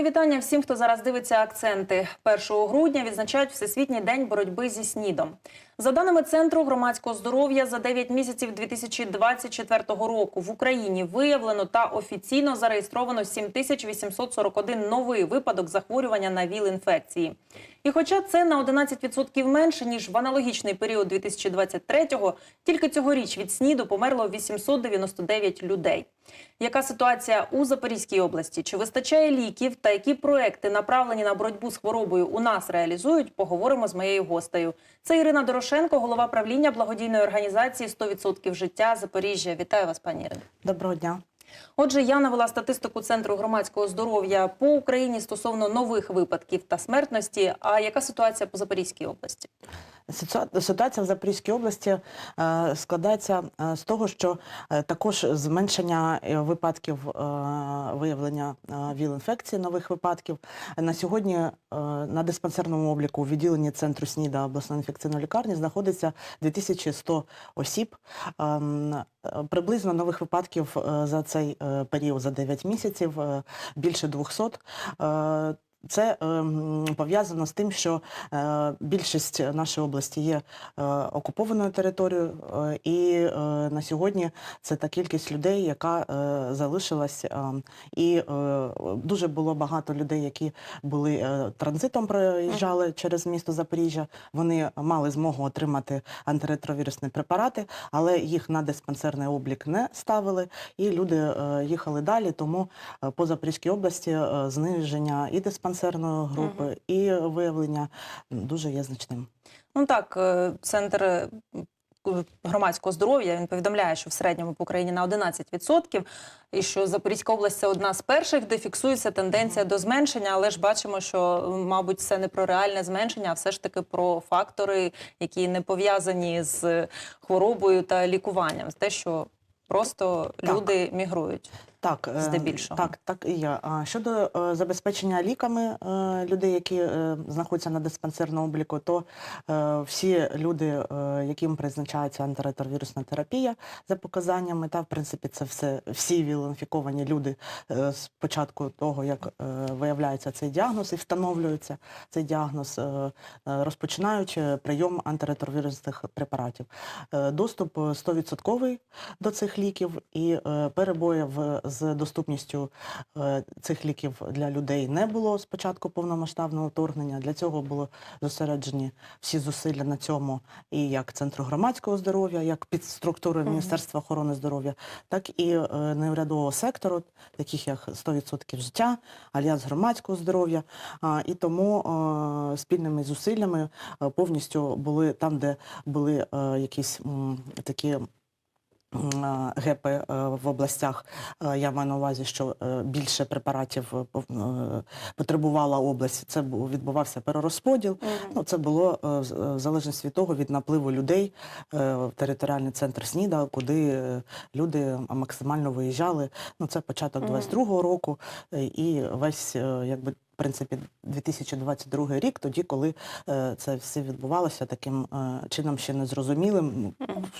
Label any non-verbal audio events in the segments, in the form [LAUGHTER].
Мої вітання всім, хто зараз дивиться акценти. 1 грудня відзначають Всесвітній день боротьби зі СНІДом. За даними Центру громадського здоров'я, за 9 місяців 2024 року в Україні виявлено та офіційно зареєстровано 7841 новий випадок захворювання на ВІЛ-інфекції. І хоча це на 11% менше, ніж в аналогічний період 2023-го, тільки цьогоріч від СНІДу померло 899 людей. Яка ситуація у Запорізькій області? Чи вистачає ліків та які проекти, направлені на боротьбу з хворобою, у нас реалізують? Поговоримо з моєю гостею. Це Ірина Дорошенко, голова правління благодійної організації «100% життя Запоріжжя. Вітаю вас, пані Ірино. Доброго дня. Отже, я навела статистику Центру громадського здоров'я по Україні стосовно нових випадків та смертності. А яка ситуація по Запорізькій області? Ситуа- Ситуація в Запорізькій області е, складається е, з того, що е, також зменшення випадків виявлення ВІЛ-інфекції, нових випадків. На сьогодні на диспансерному обліку у відділенні центру СНІДа обласної інфекційної лікарні знаходиться 2100 осіб. Ем, Приблизно нових випадків за цей період, за 9 місяців, більше 200. Е, Це ем, пов'язано з тим, що е, більшість нашої області є е, окупованою територією, е, і е, на сьогодні це та кількість людей, яка е, залишилась. е, і е, дуже було багато людей, які були е, транзитом проїжджали через місто Запоріжжя. Вони мали змогу отримати антиретровірусні препарати, але їх на диспансерний облік не ставили, і люди е, їхали далі. Тому е, по Запорізькій області е, зниження і диспансерної групи, і виявлення дуже є значним. Ну так, е, центр е, громадського здоров'я він повідомляє, що в середньому по Україні на 11%, і що Запорізька область це одна з перших, де фіксується тенденція до зменшення, але ж бачимо, що, мабуть, це не про реальне зменшення, а все ж таки про фактори, які не пов'язані з хворобою та лікуванням, те, що просто Так. люди мігрують. Так, е, Здебільшого. Так, так і є. А щодо е, забезпечення ліками е, людей, які знаходяться на диспансерному обліку, то всі люди, яким призначається антиретровірусна терапія за показаннями, та в принципі це все всі віл-інфіковані люди з початку того, як виявляється цей діагноз і встановлюється цей діагноз, розпочинають е, прийом антиретровірусних препаратів. Доступ е, 100% до цих ліків і е, перебоїв з доступністю е, цих ліків для людей не було з початку повномасштабного вторгнення. Для цього було зосереджені всі зусилля на цьому і як Центру громадського здоров'я, як підструктури Мгм. Міністерства охорони здоров'я, так і е, неурядового сектору, таких як 100% життя, Альянс громадського здоров'я. І тому е, спільними зусиллями повністю були там, де були якісь такі гепи е, в областях. Е, Я маю на увазі, що е, більше препаратів е, е, потребувала область. Це був- відбувався перерозподіл. Ну, це було е, в е, залежності від того, від напливу людей е, в територіальний центр СНІДа, куди е, люди максимально виїжджали. Ну, це початок Мгм. 22-го року е, і весь, е, якби, принципі, 2022 рік, тоді, коли е, це все відбувалося таким е, чином ще незрозумілим,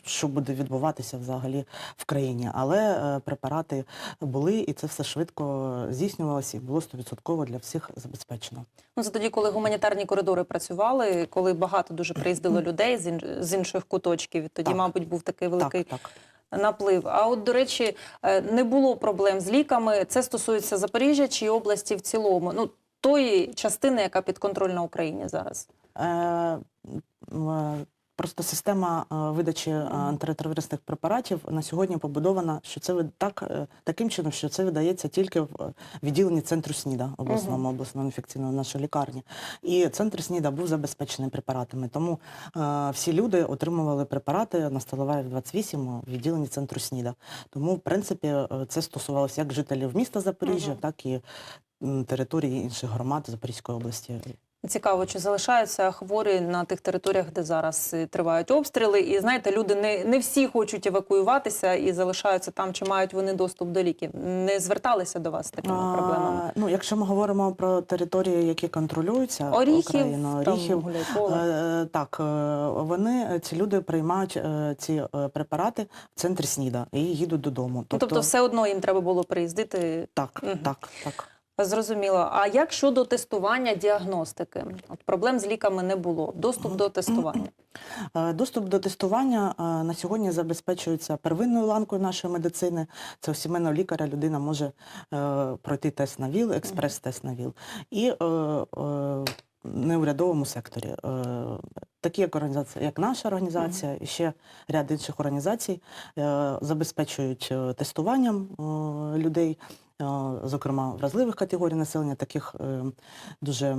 що буде відбуватися взагалі в країні. Але е, препарати були, і це все швидко здійснювалося, і було 100% для всіх забезпечено. Ну, це тоді, коли гуманітарні коридори працювали, коли багато дуже приїздило людей з, ін... з інших куточків. Тоді, Так. мабуть, був такий великий Так, так. наплив. А от, до речі, не було проблем з ліками. Це стосується Запоріжжя чи області в цілому. Ну, тої частини, яка підконтрольна Україні зараз. Е, е, Просто система е, видачі е, антиретровірусних препаратів на сьогодні побудована, що це так, е, таким чином, що це видається тільки в відділенні центру СНІДа, обласному обласного інфекційного нашої лікарні. І центр СНІДа був забезпечений препаратами. Тому е, всі люди отримували препарати на Столоваєв 28 у відділенні центру СНІДа. Тому, в принципі, це стосувалося як жителів міста Запоріжжя, Мгм. так і території інших громад Запорізької області. Цікаво, чи залишаються хворі на тих територіях, де зараз е, тривають обстріли. І знаєте, люди не, не всі хочуть евакуюватися і залишаються там, чи мають вони доступ до ліків. Не зверталися до вас з такими А, проблемами. Ну, якщо ми говоримо про території, які контролюються Оріхів, Україною, там, Оріхів, Гуляйполе. е, так, е, вони, ці люди приймають е, ці е, препарати в центрі СНІДа і їдуть додому. Ну, Тобто, все одно їм треба було приїздити. так, Мгм. так, так. Зрозуміло. А як щодо тестування діагностики? От проблем з ліками не було. Доступ до тестування. Е, Доступ до тестування е, на сьогодні забезпечується первинною ланкою нашої медицини. Це у сімейного лікаря людина може е, пройти тест на ВІЛ, експрес-тест на ВІЛ. І неурядовому секторі. Такі як організація, як наша організація, і ще ряд інших організацій забезпечують тестуванням людей, зокрема вразливих категорій населення, таких е, дуже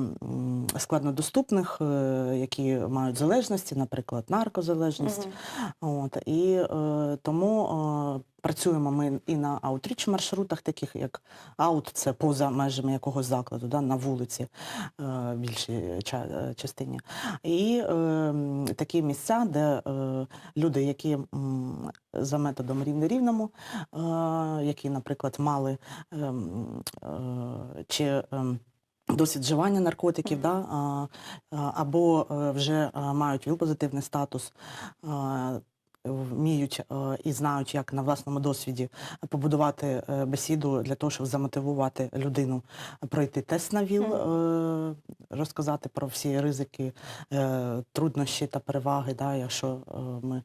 складнодоступних, е, які мають залежності, наприклад, наркозалежність. От, і е, тому працюємо ми і на аутріч маршрутах, таких як аут, це поза межами якогось закладу, да, на вулиці е, більшій ча- е, частині. І е, такі місця, де е, люди, які м, за методом рівне-рівному, е, які, наприклад, мали ем, е, чи ем, досвід вживання наркотиків, да, або е, вже е, мають ВІЛ-позитивний статус, вміють е, і знають, як на власному досвіді побудувати е, бесіду для того, щоб замотивувати людину пройти тест на ВІЛ, е, розказати про всі ризики, труднощі та переваги, да, якщо ми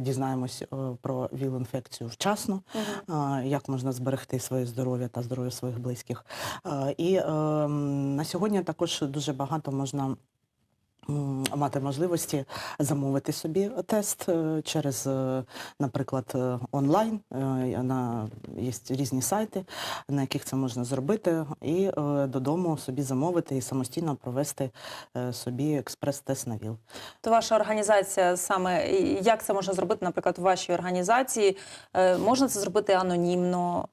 дізнаємось про ВІЛ-інфекцію вчасно як можна зберегти своє здоров'я та здоров'я своїх близьких. І е, на сьогодні також дуже багато можна. Мати можливості замовити собі тест е, через, е, наприклад, е, онлайн. На є різні сайти, на яких це можна зробити, і додому собі замовити і самостійно провести собі експрес-тест на ВІЛ. То ваша організація саме як це можна зробити, наприклад, в вашій організації? Можна це зробити анонімно?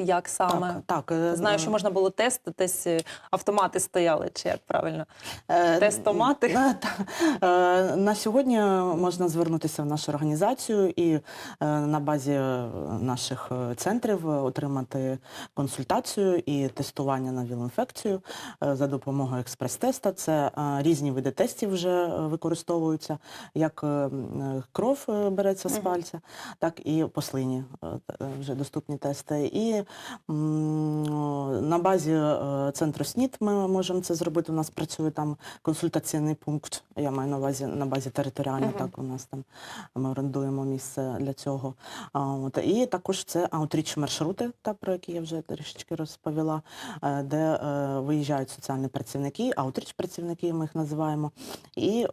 Е, Як саме? Так, так, е, Знаю, що можна було тести, десь е, автомати стояли, чи як правильно? Е, Тестомати? На, е, на сьогодні можна звернутися в нашу організацію і е, на базі е, наших е, центрів е, отримати консультацію і тестування на ВІЛ-інфекцію е, за допомогою експрес-теста. Це е, різні види тестів вже е, використовуються, як е, е, кров е, береться з пальця, так і по слині е, т- е, вже доступні тести. І на базі е, центру СНІД ми можемо це зробити. У нас працює там консультаційний пункт. Я маю на увазі на базі територіально. Мгм. Так у нас там ми орендуємо місце для цього. От, і також це аутріч маршрути, та про які я вже трішечки розповіла, е, де е, виїжджають соціальні працівники, аутріч працівники ми їх називаємо, і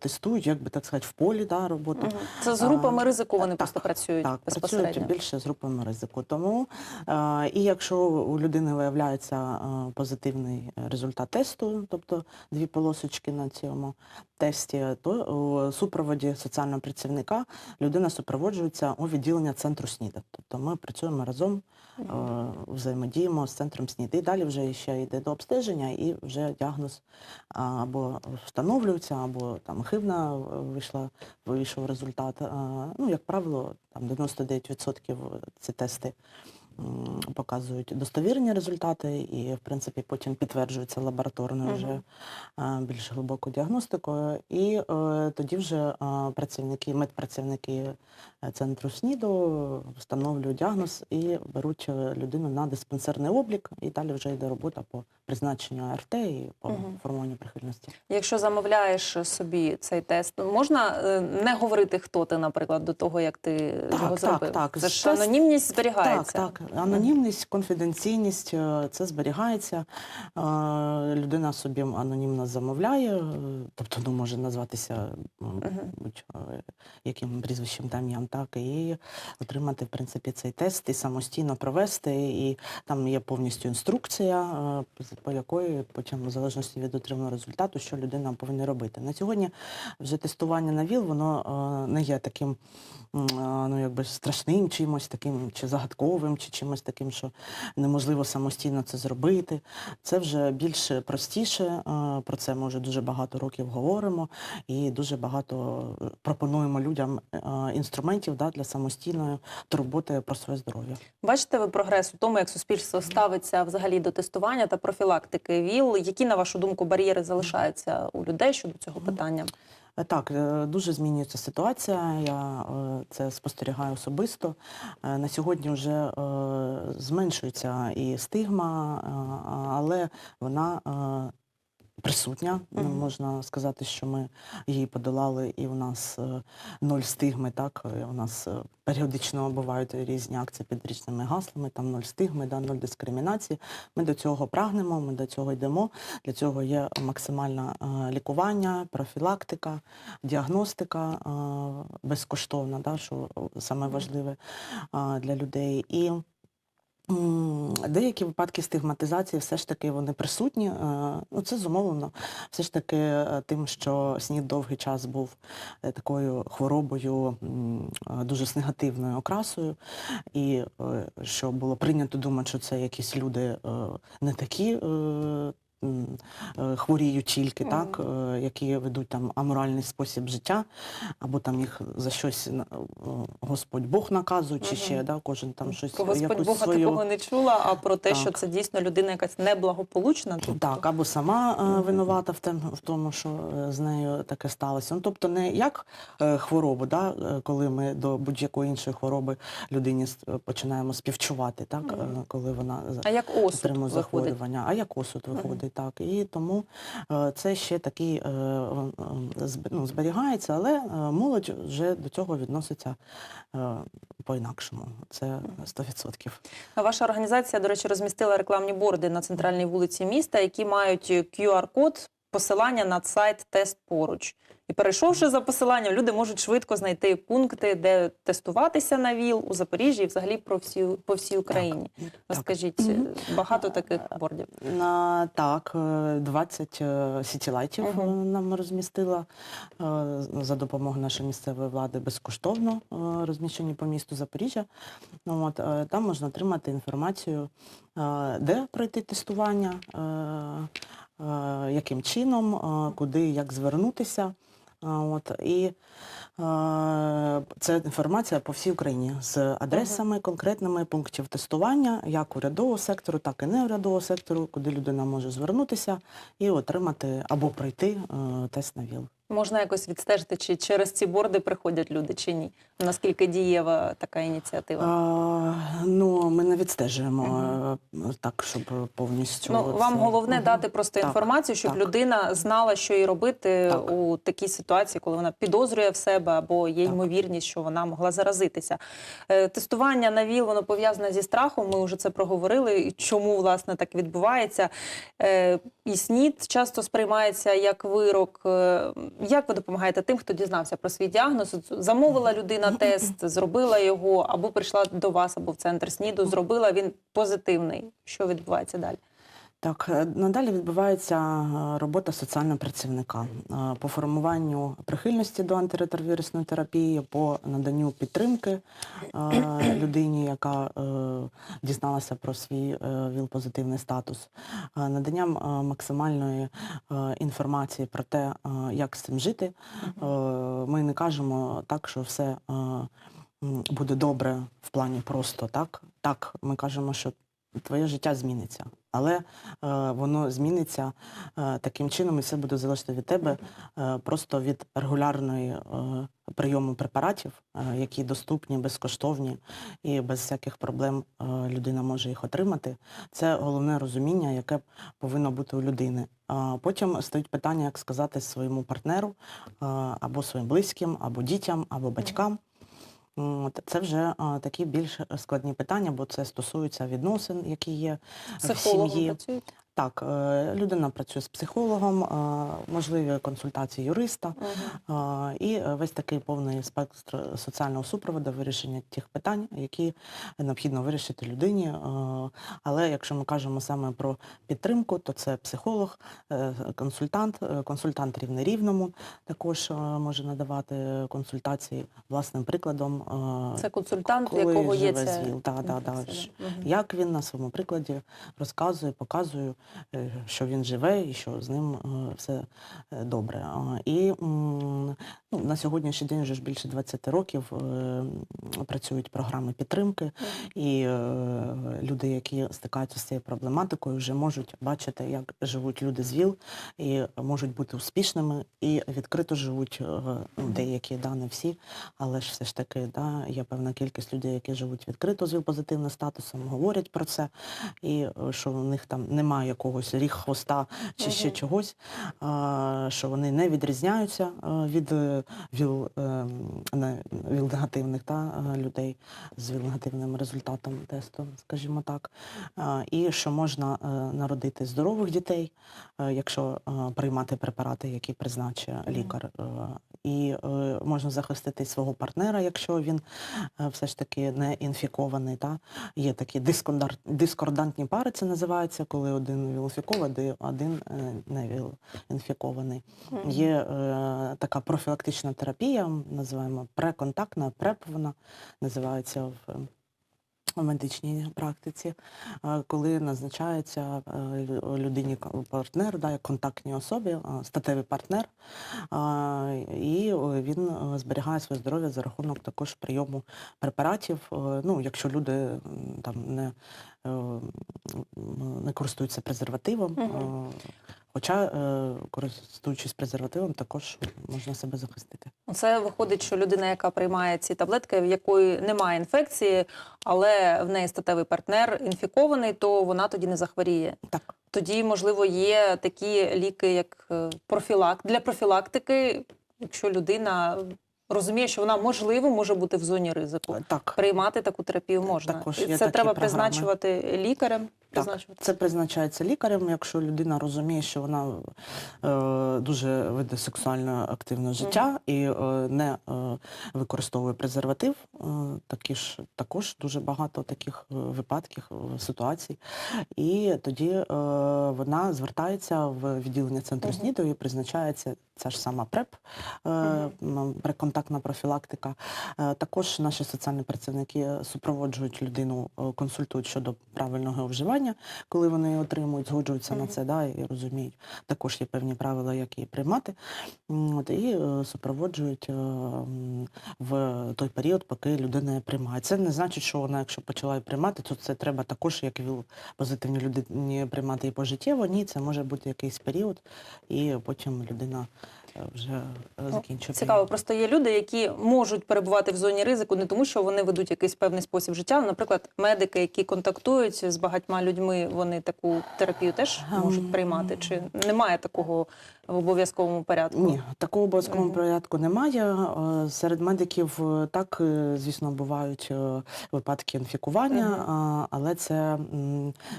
тестують, як би так сказати, в полі да, роботу. Мгм. Це з групами ризику вони так, просто працюють Так, безпосередньо. працюють більше з групами ризику. Тому і якщо у людини виявляється е, позитивний результат тесту, тобто дві полосочки на цьому тесті, то у супроводі соціального працівника людина супроводжується у відділення центру СНІДа. Тобто ми працюємо разом, е, взаємодіємо з центром СНІД. І далі вже ще йде до обстеження, і вже діагноз або встановлюється, або там хибна вийшла, вийшов результат. Ну, як правило, там 99% ці тести показують достовірні результати і, в принципі, потім підтверджуються лабораторною вже більш глибокою діагностикою. І е, тоді вже працівники, медпрацівники центру СНІДу встановлюють діагноз і беруть е, людину на диспансерний облік, і далі вже йде робота по призначенню АРТ і по Мгм. формуванню прихильності. Якщо замовляєш собі цей тест, ну, можна е, не говорити, хто ти, наприклад, до того, як ти Так, його так, зробив? так. Це ж Тест- анонімність зберігається. Так, так. Анонімність, конфіденційність, е, це зберігається. Е, Людина собі анонімно замовляє, е, тобто ну, може назватися м, Мгм. будь е, яким прізвищем та ім'ям, так, і отримати, в принципі, цей тест і самостійно провести. І там є повністю інструкція, е, по якої потім, в залежності від отриманого результату, що людина повинна робити. На сьогодні вже тестування на ВІЛ, воно е, не є таким ну, якби страшним чимось таким, чи загадковим, чи чимось таким, що неможливо самостійно це зробити. Це вже більш простіше. е, Про це ми вже дуже багато років говоримо і дуже багато е, пропонуємо людям е, інструментів да, для самостійної турботи про своє здоров'я. Бачите ви прогрес у тому, як суспільство ставиться взагалі до тестування та профілактики ВІЛ? Які, на вашу думку, бар'єри залишаються у людей щодо цього питання? Е, Так, е, дуже змінюється ситуація. Я е, це спостерігаю особисто. На сьогодні вже зменшується і стигма, але вона присутня. Не Мгм. Можна сказати, що ми її подолали, і у нас е, ноль стигми. Так, Е, у нас е, періодично бувають різні акції під різними гаслами, там ноль стигми, да, ноль дискримінації. Ми до цього прагнемо, ми до цього йдемо. Для цього є максимальне лікування, профілактика, діагностика безкоштовна, да, що саме важливе для людей. І деякі випадки стигматизації все ж таки вони присутні. е, Ну, це зумовлено все ж таки е, тим, що СНІД довгий час був е, такою хворобою дуже з негативною окрасою, і що було прийнято думати, що це якісь люди не такі. Е, Хворіють тільки, Мгм. так, е, які ведуть там аморальний спосіб життя, або там їх за щось е, Господь Бог наказує, чи Мгм. ще да, кожен там щось Про Господь якусь Бога свою такого не чула, а про те, що це дійсно людина якась неблагополучна. тобто Так, або сама винувата в, тем, в тому, що з нею таке сталося. Ну, тобто не як хворобу, да, коли ми до будь-якої іншої хвороби людині починаємо співчувати, так, Мгм. коли вона А як осуд отримує захворювання, а як осуд Мгм. Виходить, так. І тому е, це ще такий е, ну, зберігається, але е, молодь вже до цього відноситься по-інакшому. Це 100%. А Ваша організація, до речі, розмістила рекламні борди на центральній вулиці міста, які мають QR-код, посилання на сайт Тест поруч. І перейшовши за посиланням, люди можуть швидко знайти пункти, де тестуватися на ВІЛ у Запоріжжі і взагалі про всі, по всій Україні. Так. Розкажіть, Мгм. багато таких бордів. На, так, е, 20 е, сітілайтів е, нам розмістила е, за допомогою нашої місцевої влади безкоштовно е, розміщені по місту Запоріжжя. Ну, От, е, там можна отримати інформацію, е, де пройти тестування, е, е, яким чином, е, куди, як звернутися. Е, От, і е, це інформація по всій Україні з адресами конкретними пунктів тестування, як урядового сектору, так і неурядового сектору, куди людина може звернутися і отримати або пройти е, тест на ВІЛ. Можна якось відстежити, чи через ці борди приходять люди, чи ні. Наскільки дієва така ініціатива? А, ну, ми не відстежуємо е, так, щоб повністю. Ну, вам це- головне Мгм. дати просто Так, інформацію, щоб так. людина знала, що їй робити Так. у такій ситуації, коли вона підозрює в себе або є Так. ймовірність, що вона могла заразитися. Е, Тестування на ВІЛ воно пов'язане зі страхом. Ми вже це проговорили. і Чому власне так відбувається? Е, І СНІД часто сприймається як вирок. Як ви допомагаєте тим, хто дізнався про свій діагноз? Замовила людина тест, зробила його, або прийшла до вас, або в центр СНІДу, зробила він позитивний. Що відбувається далі? Так, е, надалі відбувається е, робота соціального працівника е, по формуванню прихильності до антиретровірусної терапії, по наданню підтримки [CLEARS THROAT] людині, яка дізналася про свій ВІЛ-позитивний статус, наданням максимальної інформації про те, як з цим жити. Ми не кажемо так, що все буде добре в плані просто так. Так, ми кажемо, що твоє життя зміниться. Але е, воно зміниться е, таким чином, і все буде залежати від тебе, е, просто від регулярної е, прийому препаратів, е, які доступні, безкоштовні і без всяких проблем е, людина може їх отримати. Це головне розуміння, яке повинно бути у людини. А потім стоїть питання, як сказати своєму партнеру е, або своїм близьким, або дітям, або батькам. Це вже а, такі більш складні питання, бо це стосується відносин, які є в Психологом сім'ї. Так, е, людина працює з психологом, е, можливі консультації юриста е, і весь такий повний спектр соціального супроводу вирішення тих питань, які необхідно вирішити людині. Але якщо ми кажемо саме про підтримку, то це психолог, консультант, консультант рівне рівному також може надавати консультації власним прикладом. Це консультант, коли якого є живе це. ЗВІЛ. Да, да, да. Мгм. Як він на своєму прикладі розказує, показує, що він живе і що з ним е, все е, добре. І ну, на сьогоднішній день вже ж більше 20 років е, працюють програми підтримки, і е, люди, які стикаються з цією проблематикою, вже можуть бачити, як живуть люди з ВІЛ, і можуть бути успішними, і відкрито живуть е, ну, деякі, да, не всі, але ж все ж таки да, є певна кількість людей, які живуть відкрито з ВІЛ-позитивним статусом, говорять про це, і е, що у них там немає якогось ріг хвоста чи ще чогось, а, що вони не відрізняються е, від е, ВІЛ, е, ВІЛ-негативних та, е, людей з ВІЛ-негативним результатом тесту, скажімо так, і що можна е, народити здорових дітей, е, якщо е, приймати препарати, які призначує лікар. е, І е, можна захистити свого партнера, якщо він е, все ж таки не інфікований. Та? Є такі дискордантні пари, це називається, коли один віл-інфікований, один е, не віл-інфікований. Є е, така профілактична терапія, називаємо преконтактна, преп вона називається в, медичній практиці, е, коли назначається е, людині партнер, да, як контактній особі, е, статевий партнер, і він зберігає своє здоров'я за рахунок також прийому препаратів. Ну, якщо люди там не, не користуються презервативом, Мгм. Е, Хоча, е, користуючись презервативом, також можна себе захистити. Це виходить, що людина, яка приймає ці таблетки, в якої немає інфекції, але в неї статевий партнер інфікований, то вона тоді не захворіє. Так, Тоді, можливо, є такі ліки, як е, профілак для профілактики, якщо людина розуміє, що вона можливо може бути в зоні ризику. так. Приймати таку терапію можна. Також І це треба програми. призначувати лікарем. Призначувати. це призначається лікарем, якщо людина розуміє, що вона е, дуже веде сексуально активне життя і е, не е, використовує презерватив. Е, такі ж також дуже багато таких е, випадків, е, ситуацій. І тоді е, вона звертається в відділення центру Мгм. СНІДу і призначається ця ж сама ПРЕП, е, преконтактна профілактика. Е, Також наші соціальні працівники супроводжують людину, е, консультують щодо правильного вживання, коли вони отримують, згоджуються на це, да, і розуміють. Також є певні правила, як її приймати. От, і е, супроводжують е, в той період, поки людина приймає. Це не значить, що вона, якщо почала її приймати, то це треба також, як віл позитивній людині приймати і пожиттєво. Ні, це може бути якийсь період, і потім людина вже е. Цікаво, просто є люди, які можуть перебувати в зоні ризику не тому, що вони ведуть якийсь певний спосіб життя. Наприклад, медики, які контактують з багатьма людьми, вони таку терапію теж можуть Ем. приймати. Чи немає такого в обов'язковому порядку? Ні, такого обов'язкового порядку немає. Е, Серед медиків е, так, е, звісно, бувають випадки інфікування, а, але це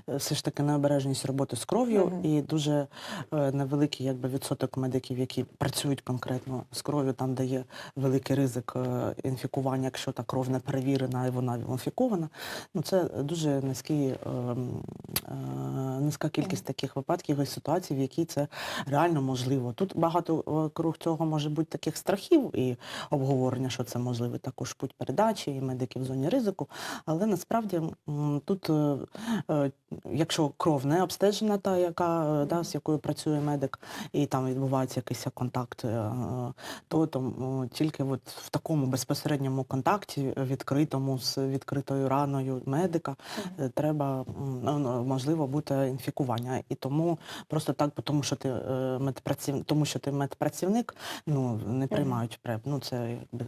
все ж таки необережність роботи з кров'ю Мгм. і дуже невеликий якби, відсоток медиків, які працюють конкретно з кров'ю, там де є великий ризик інфікування, якщо та кров не перевірена і вона інфікована. Ну, це дуже низький, низька кількість таких випадків і ситуацій, в якій це реально можливо. Тут багато е, круг цього може бути таких страхів і обговорення, що це можливий також путь передачі і медики в зоні ризику. Але насправді тут, е, е, якщо кров не обстежена, та яка да, з якою працює медик, і там відбувається якийсь контакт, то там тільки от в такому безпосередньому контакті, відкритому з відкритою раною медика, треба ну, ну, можливо бути інфікування. І тому просто так, тому що ти е, медпрацівник, тому що ти медпрацівник, ну не приймають преп. Ну це якби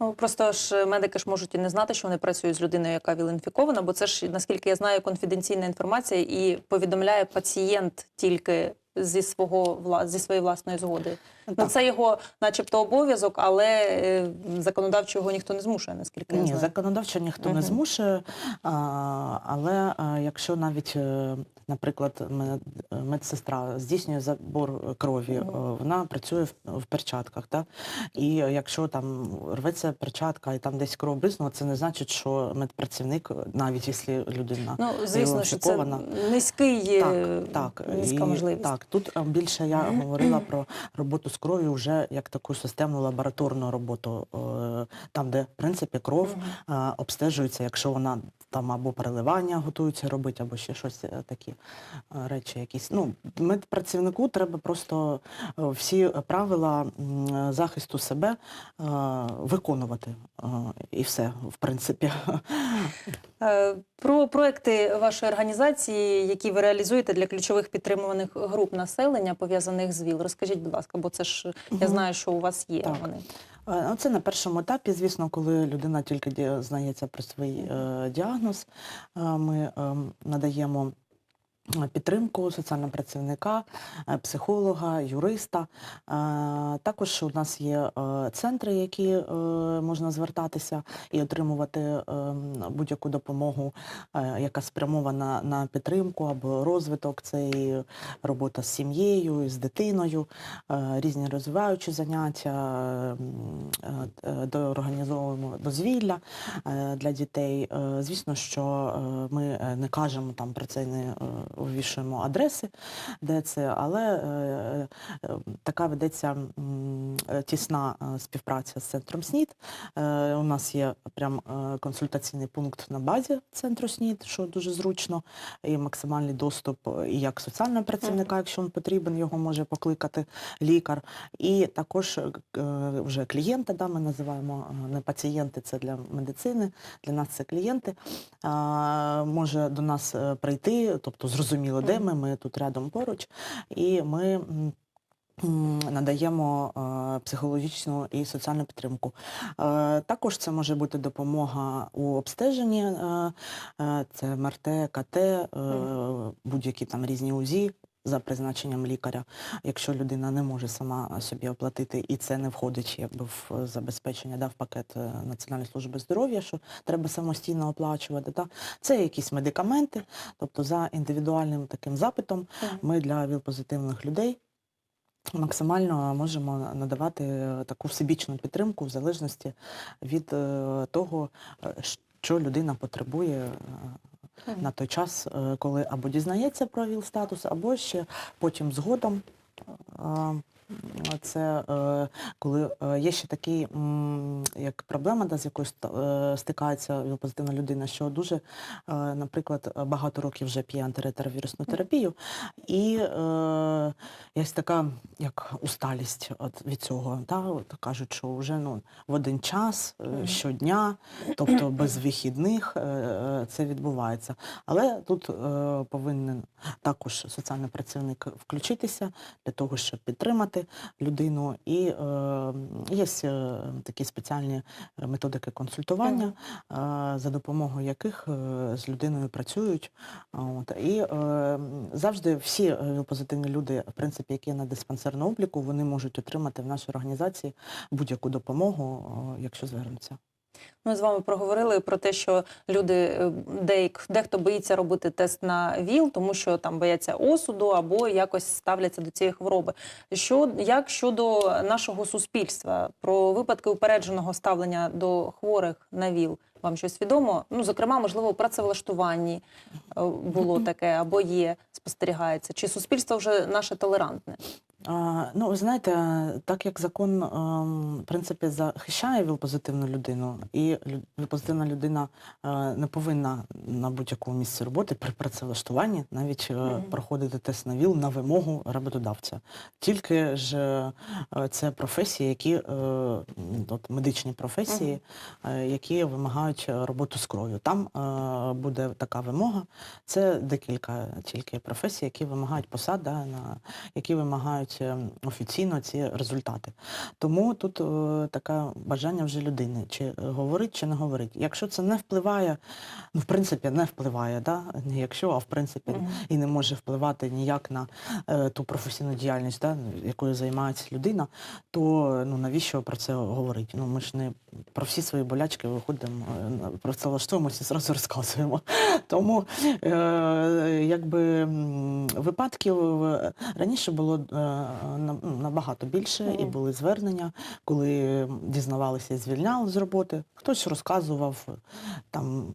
Ну просто ж медики ж можуть і не знати, що вони працюють з людиною, яка віл-інфікована, бо це ж, наскільки я знаю, конфіденційна інформація і повідомляє пацієнт тільки зі свого зі своєї власної згоди. Ну це його, начебто, обов'язок, але е, законодавчо його ніхто не змушує, наскільки я Ні, знаю. законодавчо ніхто не змушує, а, але якщо навіть, е, наприклад, мед- медсестра здійснює забор крові, е, вона працює в, перчатках, так? і якщо там рветься перчатка і там десь кров бризнула, це не значить, що медпрацівник, навіть якщо людина Ну, звісно, що це низький, так, так, низька і, можливість. Так, тут більше я говорила про роботу з кров'ю вже як таку системну лабораторну роботу, е, там, де в принципі кров е, обстежується, якщо вона там або переливання готуються робити, або ще щось е, такі е, речі якісь. Ну, медпрацівнику треба просто е, всі правила захисту себе виконувати. І все, в принципі. Про проекти вашої організації, які ви реалізуєте для ключових підтримуваних груп населення, пов'язаних з ВІЛ, розкажіть, будь ласка, бо це ж я знаю, що у вас є Так. вони. Е, ну, Це на першому етапі, звісно, коли людина тільки дізнається про свій е, діагноз, е, ми ем, надаємо підтримку соціального працівника, е, психолога, юриста. Е, Також у нас є е, центри, які можна звертатися і отримувати ем, будь-яку допомогу, яка спрямована на підтримку або розвиток. Це і робота з сім'єю, і з дитиною, різні розвиваючі заняття, ем, доорганізовуємо дозвілля для дітей. Звісно, що ми не кажемо там про це, не е, вивішуємо адреси, де це, але е, е, така ведеться е, тісна е, співпраця з центром СНІД. Е, У нас є прям е, консультаційний пункт на базі центру СНІД, що дуже зручно, і максимальний доступ е, і як соціального працівника, якщо він потрібен, його може покликати лікар. І також е, вже клієнти, да, ми називаємо е, не пацієнти, це для медицини, для нас це клієнти. Може до нас е, прийти, тобто зрозуміло, де ми, ми тут рядом поруч, і ми. Надаємо е, психологічну і соціальну підтримку. Е, також це може бути допомога у обстеженні, е, це МРТ, КТ, будь-які там різні УЗІ за призначенням лікаря. Якщо людина не може сама собі оплатити, і це не входить якби в забезпечення, да, в пакет Національної служби здоров'я, що треба самостійно оплачувати. Да. Це якісь медикаменти, тобто за індивідуальним таким запитом ми для ВІЛ-позитивних людей максимально можемо надавати таку всебічну підтримку в залежності від е, того, е, що людина потребує е, на той час, коли або дізнається про ВІЛ-статус, або ще потім згодом. Це е, коли е, є ще такий, м, як проблема, да, з якою е, стикається віл-позитивна людина, що дуже, е, наприклад, багато років вже п'є антиретровірусну терапію, і е, є така як усталість от від цього. Та, от кажуть, що вже ну, в один час, е, щодня, тобто без вихідних е, е, це відбувається. Але тут е, повинен також соціальний працівник включитися для того, щоб підтримати людину. І е, є е, такі спеціальні методики консультування, е, за допомогою яких е, з людиною працюють. От. І е, завжди всі е, позитивні люди, в принципі, які на диспансерному обліку, вони можуть отримати в нашій організації будь-яку допомогу, якщо звернуться. Ми з вами проговорили про те, що люди е, деяк, дехто боїться робити тест на ВІЛ, тому що там бояться осуду або якось ставляться до цієї хвороби. Що як щодо нашого суспільства про випадки упередженого ставлення до хворих на ВІЛ? Вам щось відомо? Ну, зокрема, можливо, у працевлаштуванні е, було таке або є, спостерігається. Чи суспільство вже наше толерантне? Ну, ви знаєте, так як закон, ем, в принципі, захищає віл-позитивну людину, і віл-позитивна людина е, не повинна на будь-якому місці роботи при працевлаштуванні навіть е, Мгм. проходити тест на ВІЛ на вимогу роботодавця. Тільки ж е, це професії, які от медичні професії, е, які вимагають роботу з кров'ю. Там буде така вимога. Це декілька тільки професій, які вимагають посад, да, на які вимагають е, офіційно ці результати. Тому тут е, таке бажання вже людини, чи говорить, чи не говорить. Якщо це не впливає, ну в принципі не впливає, да? не якщо, а в принципі і не може впливати ніяк на е, ту професійну діяльність, да, якою займається людина, то ну навіщо про це говорити? Ну ми ж не про всі свої болячки виходимо, про це влаштуємося і зразу розказуємо. [LAUGHS] Тому е, якби випадків раніше було набагато більше, і були звернення, коли дізнавалися і звільняли з роботи. Хтось розказував там,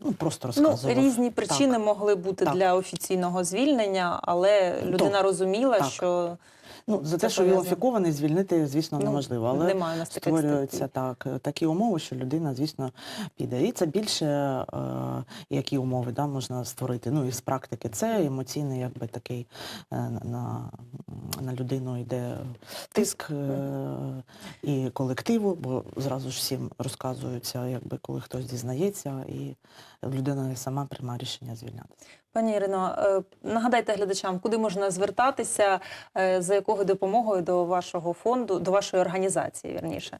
ну просто Ну, розказував. різні причини могли бути Так. для офіційного звільнення, але людина розуміла, Так. що Ну, за Це те, що пов'язано. вілофікований, звільнити, звісно, Ну, неможливо. Але немає нас створюються так, такі умови, що людина, звісно, піде. І це більше е, які умови да, можна створити. Ну, із практики це емоційний, якби такий е, на, на людину йде тиск е, і колективу, бо зразу ж всім розказується, якби коли хтось дізнається, і людина сама приймає рішення звільнятися. Пані Ірино, е, нагадайте глядачам, куди можна звертатися, е, за якою допомогою до вашого фонду, до вашої організації, вірніше.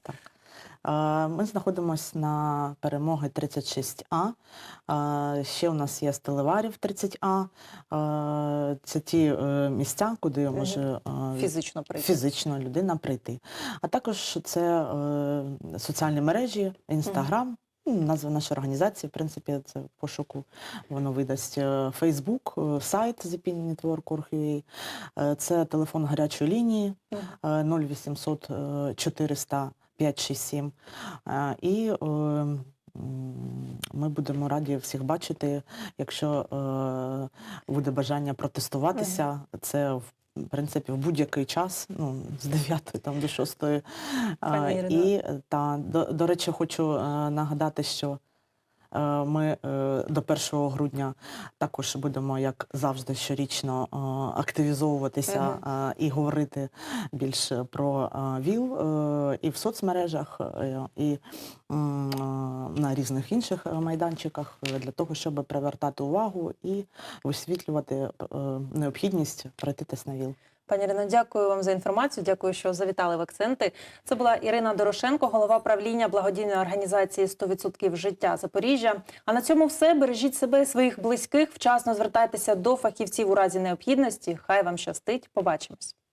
Е, Ми знаходимося на перемоги 36А. Е, Ще у нас є Стелеварів 30А. Е, Це ті е, місця, куди може Фізично прийти. фізично людина прийти. А також це соціальні мережі, Інстаграм. Ну, Назва нашої організації, в принципі, це пошуку воно видасть е, Фейсбук, е, сайт ZPNetwork.org.ua, е, це телефон гарячої лінії е, 0800 е, 400 567. Е, І ми будемо раді всіх бачити, якщо буде бажання протестуватися. Це в в принципі в будь-який час, ну з 9 там до 6. Пані Ірино. І та до, до речі, хочу е, нагадати, що ми е, до 1 грудня також будемо, як завжди, щорічно е, активізовуватися е, і говорити більше про е, ВІЛ е, і в соцмережах, е, і е, на різних інших е, майданчиках е, для того, щоб привертати увагу і висвітлювати е, необхідність пройти тест на ВІЛ. Пані Ірино, дякую вам за інформацію. Дякую, що завітали в акценти. Це була Ірина Дорошенко, голова правління благодійної організації «100% життя Запоріжжя. А на цьому все. Бережіть себе і своїх близьких. Вчасно звертайтеся до фахівців у разі необхідності. Хай вам щастить. Побачимось.